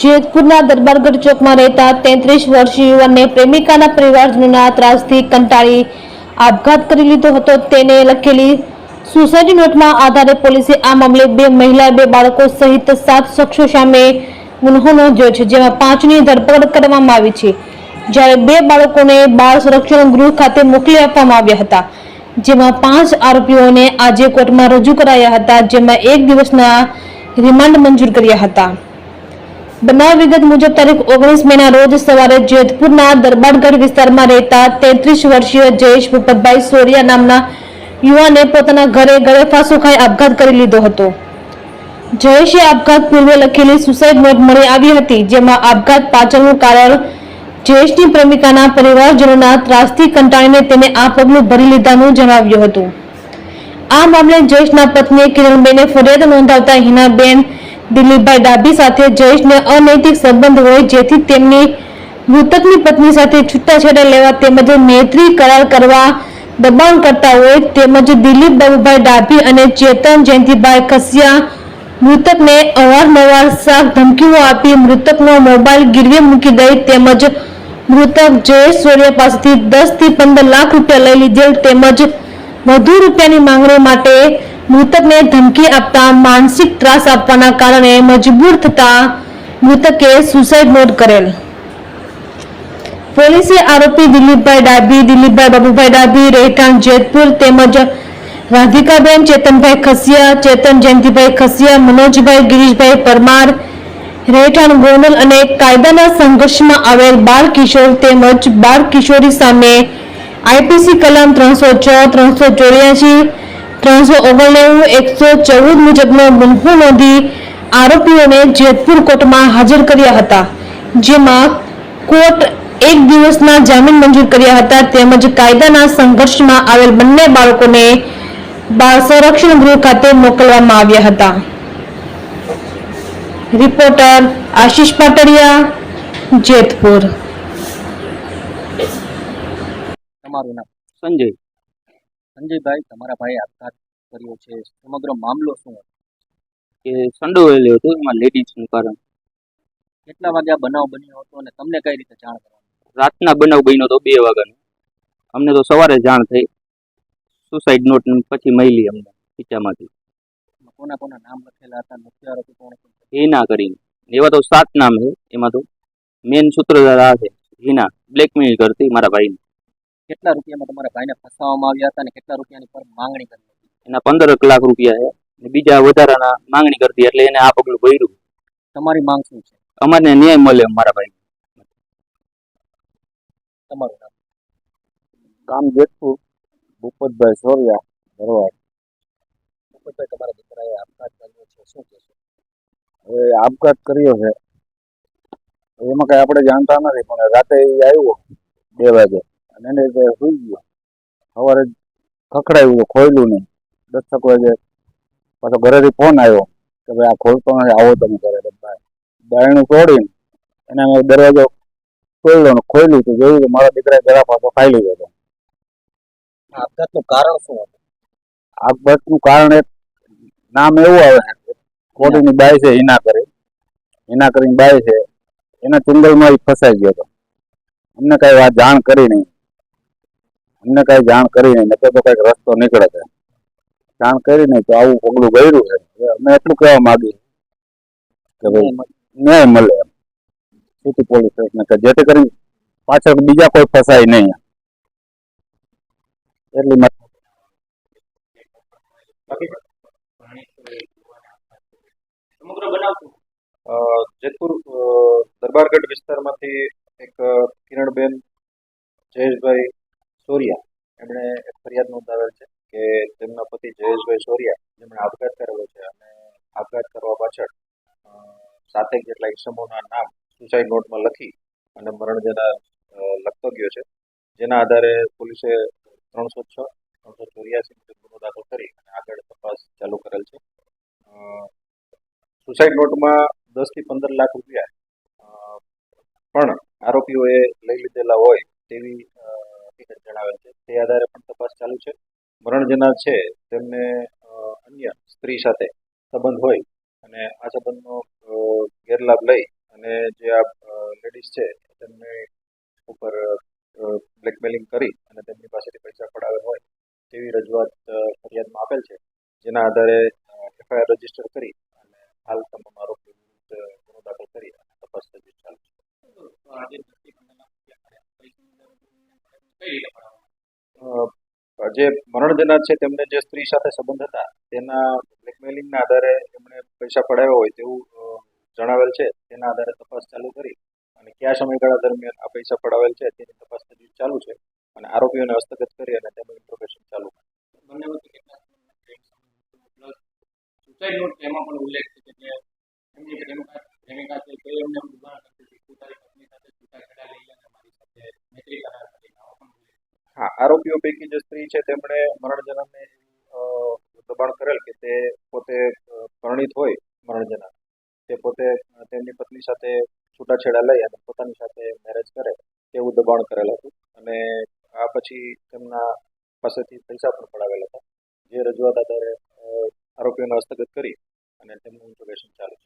જેતપુરના દરબારગઢ ચોકમાં રહેતા તેત્રીસ વર્ષીય યુવાનને પ્રેમિકાના પરિવારજનોના ત્રાસથી કંટાળી આપઘાત કરી લીધો હતો. તેને લખેલી સુસાઇડ નોટમાં આધારે પોલીસે આ મામલે બે મહિલા, બે બાળકો સહિત સાત શખ્સો સામે ગુન્હો નોંધ્યો છે જેમાં પાંચની ધરપકડ કરવામાં આવી છે. જ્યારે બે બાળકોને બાળ સંરક્ષણ ગૃહ ખાતે મોકલી આપવામાં આવ્યા હતા, જેમાં પાંચ આરોપીઓને આજે કોર્ટમાં રજૂ કરાયા હતા, જેમાં એક દિવસના રિમાન્ડ મંજૂર કર્યા હતા. બનાવ વિગત મુજબ તારીખ ઓગણીસ મેના રોજ સવારે જેતપુરના દરબારગઢ વિસ્તારમાં રહેતા તેત્રીસ વર્ષીય જયેશ ભૂપતભાઈ સોરિયા નામના યુવાને પોતાના ઘરે ગળે ફાંસો ખાઈ આપઘાત કરી લીધો હતો. જયેશે આપઘાત પૂર્વે લખેલી સુસાઇડ નોટ મળી આવી હતી, જેમાં આપઘાત પાછળનું કારણ જયેશની પ્રેમિકાના પરિવારજનોના ત્રાસથી કંટાળીને તેને આ પગલું ભરી લીધાનું જણાવ્યું હતું. આ મામલે જયેશના પત્ની કિરણબેને ફરિયાદ નોંધાવતા હિનાબેન દિલીપભાઈ ડાભી સાથે જયેશને અનૈતિક સંબંધ હોય, જેથી તેમની મૃતકની પત્ની સાથે છૂટાછેડા લેવા તેમજ મૈત્રી કરાર કરવા દબાણ કરતા હોય, તેમજ દિલીપ બાબુભાઈ ડાભી અને ચેતન જયંતિભાઈ ખસિયા મૃતકને અવારનવાર સાફ ધમકીઓ આપી, મૃતકનો મોબાઈલ ગીરવે મૂકી દઈ, તેમજ મૃતક જયેશ સોરિયા પાસેથી દસથી પંદર લાખ રૂપિયા લઈ લીધેલ તેમજ વધુ રૂપિયાની માંગણી માટે મૃતકને ધમકી આપતા માનસિક ત્રાસ આપવાના કારણે મજબૂર થતા મૃતકે સુસાઇડ નોટ કરેલ. પોલીસે આરોપી દિલીપભાઈ ડાભી, દિલીપભાઈ બાબુભાઈ ડાભી, રહેઠાણ જેતપુર તેમજ રાધિકાબેન, ચેતનભાઈ ખસિયા, ચેતન જયંતિભાઈ ખસિયા, મનોજભાઈ ગિરીશભાઈ પરમાર, રહેઠાણ ગોનલ અને કાયદાના સંઘર્ષમાં આવેલ બાળ કિશોર તેમજ બાળ કિશોરી સામે આઈપીસી કલમ ત્રણસો છ, ત્રણસો ચોર્યાસી ત્રણસો ઓગણનેવું, એકસો ચૌદ મુજબનો ગુન્હો નોંધી આરોપીઓને જેતપુર કોર્ટમાં હાજર કર્યા હતા, જેમાં કોર્ટ એક દિવસના જામીન મંજૂર કર્યા હતા તેમજ કાયદાના સંઘર્ષમાં આવેલ બંને બાળકોને બાળ સંરક્ષણ ગૃહ ખાતે મોકલવામાં આવ્યા હતા. રિપોર્ટર આશીષ પાટડિયા, જેતપુર. સંજય. સંજયભાઈ તમારા ભાઈ આપઘાત કર્યો છે. સમગ્ર મામલો શું હતો? કે સંડોવેલું હતું એમાં લેડીઝનું કારણ. કેટલા વાગ્યા બનાવ બન્યો હતો અને તમને કઈ રીતે જાણ કરવાની? રાતના બનાવ બન્યો હતો બે વાગ્યાનો. અમને તો સવારે જાણ થઈ. સુસાઇડ નોટ પછી મળી અમને ખીચામાંથી. કોના કોના નામ લખેલા હતા મુખ્ય આરોપી કોણ હિના કરીને. એવા તો સાત નામ છે. એમાં તો મેન સૂત્રધાર આ છે. હિના બ્લેકમેલ કરતી મારા ભાઈને. કેટલા રૂપિયામાં તમારા ભાઈને ફસાવવામાં આવ્યા હતા અને કેટલા રૂપિયાની પર માંગણી કરી હતી? એના પંદર લાખ રૂપિયા છે. ને બીજા વધારાના માંગણી કરતી એટલે એને આ પગલું ભર્યું. તમારી માંગ શું છે? અમારને ન્યાય મળે મારા ભાઈ તમારું નામ? કામ જેતપુર ભૂપતભાઈ સોરિયા ભરવાડ. ભૂપતભાઈ તમારા દીકરાએ આપઘાત કર્યો છે. શું કહેશો? હવે આપઘાત કર્યો છે. એમાં કઈ આપણે જાણતા નથી પણ રાતે આવ્યો બે વાગે. અને એને જે સુઈ ગયો. સવારે ખખડાવ્યું ખોયલું નહીં. દસક વાગે પાછો ઘરેથી ફોન આવ્યો કે ભાઈ આ ખોલતો નથી આવો તમે ઘરે ભાઈ બાયણું તોડીને એને મેં દરવાજો ખોલ્યો ને ખોલ્યું તો જોયું કે મારા દીકરા ગળા પાછો ખાઈ લીધો હતો. આપઘાતનું કારણ શું હતું? આપઘાતનું કારણ એક નામ એવું આવે કોડીની બાય છે હિના કરી હિના કરીને બાય છે. એના ચુંગલમાં ફસાઈ ગયો હતો. અમને કઈ વાત જાણ કરી નહીં. અમને કઈ જાણ કરી નહીં નકર તો કંઈક રસ્તો નીકળે છે. જાણ કરી નહીં તો આવું પગલું ગયું છે. હવે અમે એટલું કહેવા માંગીએ કે ભાઈ ન્યાય મળે એમ. સિટી પોલીસ સ્ટેશન કે જેથી કરી પાછળ બીજા કોઈ ફસાય નહીં એટલી જેતપુર દરબારગઢ વિસ્તારમાંથી એક કિરણબેન જયેશભાઈ સોરિયા. એમણે ફરિયાદ નોંધાવેલ છે કે તેમના પતિ જયેશભાઈ સોરિયા, જેમણે આપઘાત કરેલો છે અને આપઘાત કરવા પાછળ સાતેક જેટલા ઇસમોના નામ સુસાઇડ નોટમાં લખી અને મરણ જનાર લખતો ગયો છે. જેના આધારે પોલીસે ત્રણસો છ, ત્રણસો ચોર્યાસી મુજબ ગુનો દાખલ કરી અને આગળ તપાસ ચાલુ કરેલ છે. સુસાઇડ નોટમાં દસથી પંદર લાખ રૂપિયા પણ આરોપીઓએ લઈ લીધેલા હોય તેવી અ, હકીકત છે. તે આધારે પણ તપાસ ચાલુ છે. મરણ જનાર છે, તેમને અન્ય સ્ત્રી સાથે સંબંધ હોય અને આ સંબંધનો ગેરલાભ લઈ અને જે આ લેડીઝ છે, તેમને ઉપર બ્લેકમેલિંગ કરી અને તેમની પાસેથી પૈસા પડાવેલ હોય તેવી રજૂઆત ફરિયાદમાં આપેલ છે. જેના આધારે એફઆઈઆર રજિસ્ટર કરી અને હાલ તમામ આરોપીઓ વિરુદ્ધ ગુનો દાખલ કરી અને તપાસ તજવીજ ચાલુ છે અ, જે મરણ છે, તેમને જે સ્ત્રી સાથે સંબંધ હતા, તેના બ્લેકમેલિંગના આધારે એમણે પૈસા પડાવ્યા હોય તેવું જણાવેલ છે તેના આધારે તપાસ ચાલુ કરી અને કયા સમયગાળા દરમિયાન આ પૈસા પડાવેલ છે, તેની તપાસ હજી ચાલુ છે અને આરોપીઓને હસ્તગત કરી અને તેમનું ઇન્ટ્રોગેશન ચાલુ છે. એમાં પણ દુબાણ કરતી હતી તું તારી પત્ની સાથે છૂટાછેડા લઈ લે અને મારી સાથે મૈત્રી કરાર કરી આવો પણ ઉલ્લેખ છે. હા આરોપીઓ પૈકી જે સ્ત્રી છે, તેમણે મરણજનાને દબાણ કરેલ કે તે પોતે પરણિત હોય મરણજના તે પોતે તેમની પત્ની સાથે છૂટાછેડા લઈ અને પોતાની સાથે મેરેજ કરે તેવું દબાણ કરેલ હતું. અને આ પછી તેમના પાસેથી પૈસા પણ પડાવેલ હતા. જે રજૂઆત આધારે આરોપીઓને હસ્તગત કરી અને તેમનું ઇન્ટ્રોગેશન ચાલુ છે.